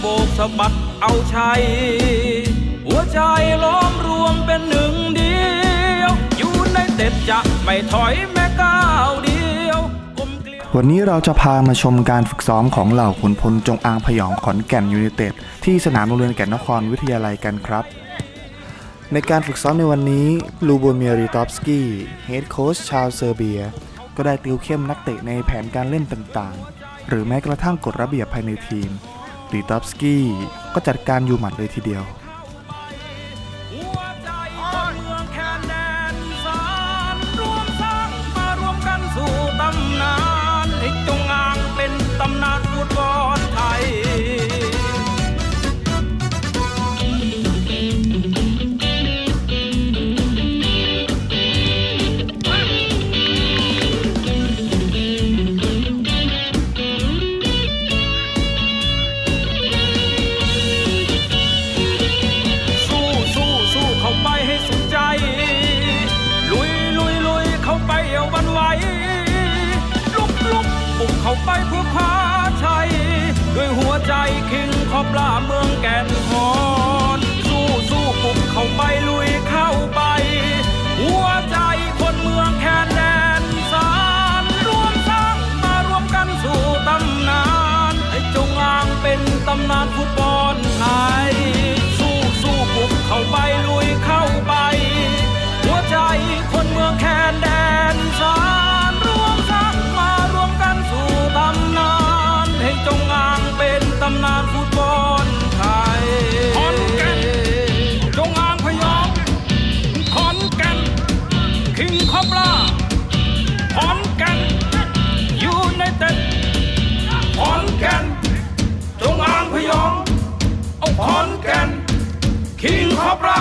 โบกสะบัดเอาชัย หัวใจล้อมรวมเป็นหนึ่งเดียว อยู่ในเต็ดจะไม่ถอยแม้ก้าวเดียวยวันนี้เราจะพามาชมการฝึกซ้อมของเหล่าขุนพลจงอางพยองขอนแก่นยูไนเต็ดที่สนามโรงเรียนแก่นนครวิทยาลัยกันครับ ในการฝึกซ้อมในวันนี้ลูโบเมียริตอฟสกี้เฮดโค้ชชาวเซอร์เบีย ก็ได้ติวเข้มนักเตะในแผนการเล่นต่างๆ หรือแม้กระทั่งกฎระเบียบภายในทีม ริตอฟสกี้ก็จัดการอยู่หมัดเลยทีเดียว ไปเพื่อพาชัย ด้วยหัวใจคิงขอบลาเมืองแก่นคอนสู้สู้ปุกเข้าไปลุยเข้าไป หัวใจคนเมืองแค่แดนสารรวมสร้างมารวมกันสู่ตำนาน ให้จงอางเป็นตำนานฟุตบอ Sopra!